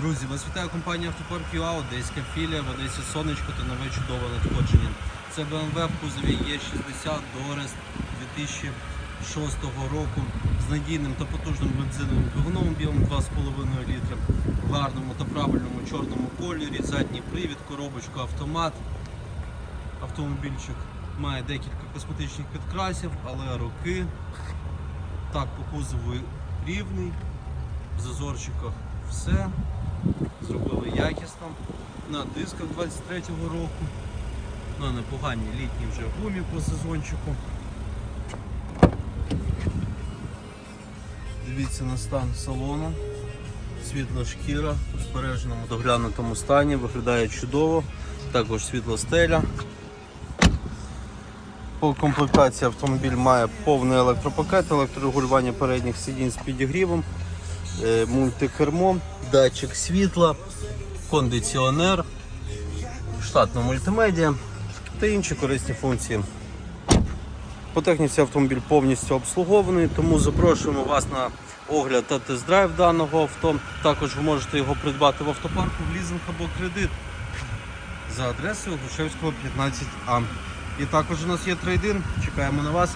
Друзі, вас вітає компанія Автопарк ЮА, Одеська філія, в Одесі Сонечко та нове чудове надходження. Це BMW в кузові Е60 Дорест 2006 року з надійним та потужним бензиновим двигуном об'ємом 2,5 літра в гарному та правильному чорному кольорі, задній привід, коробочка автомат. Автомобільчик має декілька косметичних підкрасів, але роки так по кузову рівний, в зазорчиках все. Зробили якісно. На дисках 23-го року. На непоганій літній вже гумі по сезончику. Дивіться на стан салону. Світла шкіра в збереженому доглянутому стані, виглядає чудово. Також світла стеля. По комплектації автомобіль має повний електропакет, електрорегулювання передніх сидінь з підігрівом, е, мультикермо, датчик світла, кондиціонер, штатна мультимедіа та інші корисні функції. По техніці автомобіль повністю обслугований, тому запрошуємо вас на огляд та тест-драйв даного авто. Також ви можете його придбати в автопарку в лізинг або кредит за адресою Грушевського 15А. І також у нас є трейдин. Чекаємо на вас.